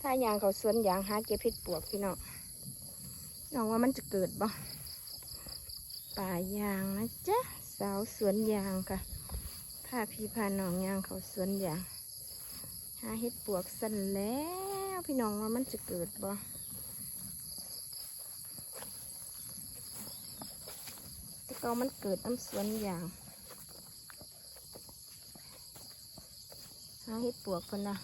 ถ้ายางเขาสวนยางหาเก็บเห็ดปวกพี่น้องน้องว่ามันจะเกิดบ่ป่ายางนะจ๊ะสาวสวนยางค่ะพาพี่พาน้องยางเขาสวนยางหาเห็ดปวกสั่นแล้วพี่น้องว่ามันจะเกิดบ่แต่ก็มันเกิดน้ำสวนยางหาเห็ดปวกคนนะ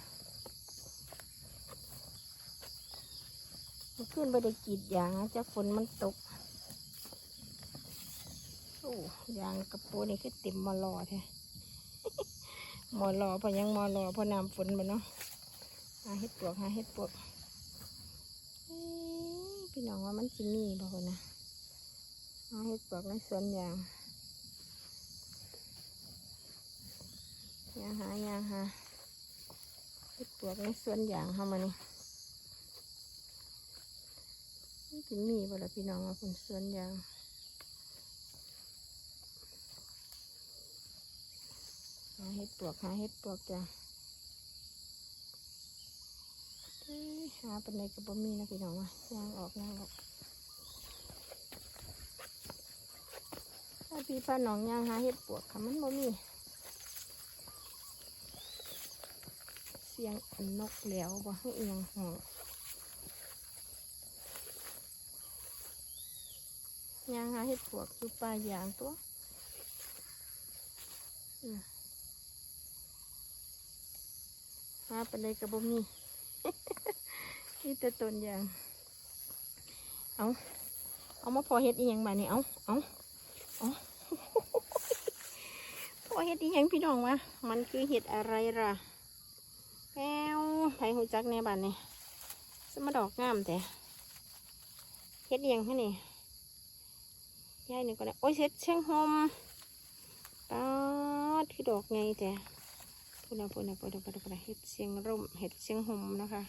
มื่อคืนไม่ได้กีดยางนะจ้ะฝนมันตกโอ้ยางกระโปรงนี่คือเต็มมอลอแท้มอลอพอยังมอลอพอน้ำฝนมาเนาะหาเห็ดปวกหาเห็ดปวกเอ้ยพี่น้องว่ามันจิมีบ่คนนะหาเห็ดปวกในสวนยางยางหายางหาเห็ดปวกในสวนยางเข้ามานี่ กินมีบ่ละพี่น้องว่าคนสวนยางหาเห็ดปวกหาเห็ดปวกจ้ะหาเป็นไรก็บ่มีนะพี่น้องว่ายางออกยางออกถ้าพี่พาน้องยางหาเห็ดปวกค่ะมันบ่มีเสียงนกแล้วบ่ให้เอียงหอง ยางหาเห็ดปวกอยู่ป่ายางตัวมหาไปเลยกับบ่มีนี่แต่ต้นยาง เอาเอามาพอเห็ดอีหยังมาเนี่ยเอาเอาเอาพอเห็ดอีหยังพี่น้องวะมันคือเห็ดอะไรล่ะแก้วไผหูจักในบ้านนี่สมดอกงามแต่เห็ดอียังแค่นี่ ยายหนึ่งก็ได้โอ้ยเซ็ตเชียงหอมปาดคือดอกไงแต่พูดนะพูดนะพูดนะพูดนะพูดนะเห็ดเชียงร่มเห็ดเชียงหอมนะคะ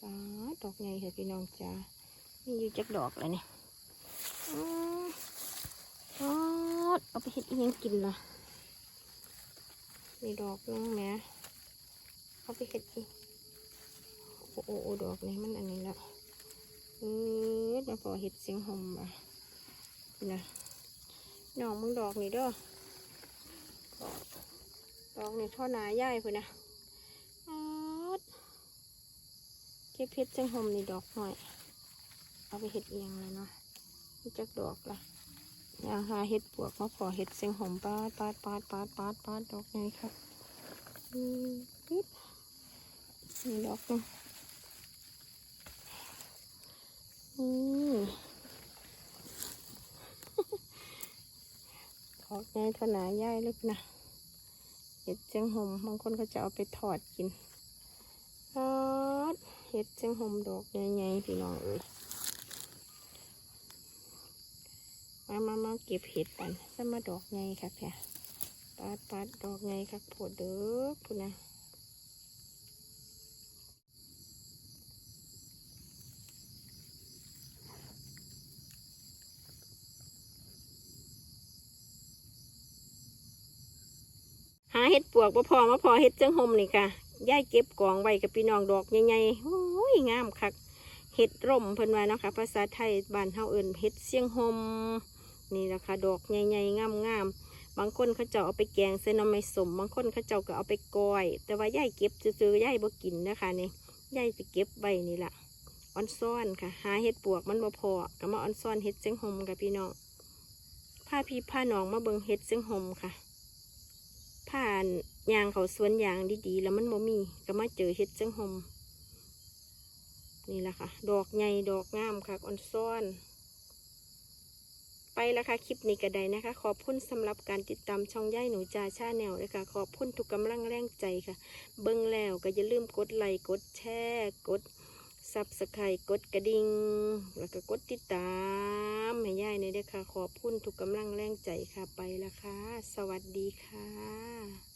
ปาดดอกไงเถอะพี่น้องจ้ามีอยู่จักดอกเลยเนี่อืมปาดเอาไปเห็ดอีกยังกินล่ะมีดอกนึงแหมเอาไปเห็ดอีกโอ้โอ้ดอกนี้มันอันนี้ละเออเดี๋ยวพอเห็ดเชียงหอมอะ นะดอกมึงดอกนี่เด้อดอกนี่ท่อนาใหญ่พุ่นนะอ๊าดเก็บเพชรจังหอมนี่ดอกหน่อย เอาไปเห็ดเอียงเลยเนาะนี่จักดอกละอยางหาเห็ดปวกมาพอเห็ดเสียงหอมปาดปาดปาดปาดปาดปาดดอกนี้ครับอืมปึ๊บนี่ดอกหนึงอืม ออกในถนาย่ายลึกนะเห็ดเจียงหมบางคนก็จะเอาไปถอดกินทอดเห็ดเจียงหมดอกใหญ่ๆพี่น้องเอ้ยมามามาเก็บเห็ดกันสมาดอกใหญ่ค่ะแค่ปาดปาดดอกใหญ่ค่ะโผดเด้อคุณนะ เห็ดปวกบ่พอมาพอเห็ดเจียงหมนี่ค่ะย่ายเก็บกองไว้กับพี่น้องดอกใหญ่ๆโอ้ยงามคักเห็ดร่มเพิ่นว่าเนาะค่ะภาษาไทยบ้านเฮาเอิ้นเห็ดเสียงหมนี่แหละค่ะดอกใหญ่ๆงามๆบางคนเขาเจ้าเอาไปแกงใส่น้ำไม้สม บางคนเขาเจ้าก็เอาไปก้อย แต่ว่าย่ายเก็บซื้อๆย่ายบ่กินนะคะนี่ย่ายจะเก็บไว้นี่ล่ะออนซ่อนค่ะ หาเห็ดปวกมันบ่พอก็มาออนซ่อนเห็ดเสียงหมค่ะพี่น้องพาพี่พาน้องมาเบิ่งเห็ดเสียงหมค่ะ ผ่านยางเขาสวนยางดีๆ แล้วมันบ่มีก็มาเจอเห็ดเสียงหมนี่แหละค่ะ ดอกใหญ่ดอกงามค่ะออนซ่อน ไปแล้วค่ะคลิปนี้ก็ได้นะคะ ขอบคุณสำหรับการติดตามช่องย่ายหนูจ่าชาแนลเลยค่ะ ขอบคุณทุกกำลังแรงใจค่ะ เบิ้งแล้วก็อย่าลืมกดไลค์กดแชร์กดซับสไครต์กดกระดิ่งแล้วก็กดติดตาม ให้ย่ายในเด้อค่ะ ขอบคุณทุกกำลังแรงใจค่ะไปละค่ะ สวัสดีค่ะ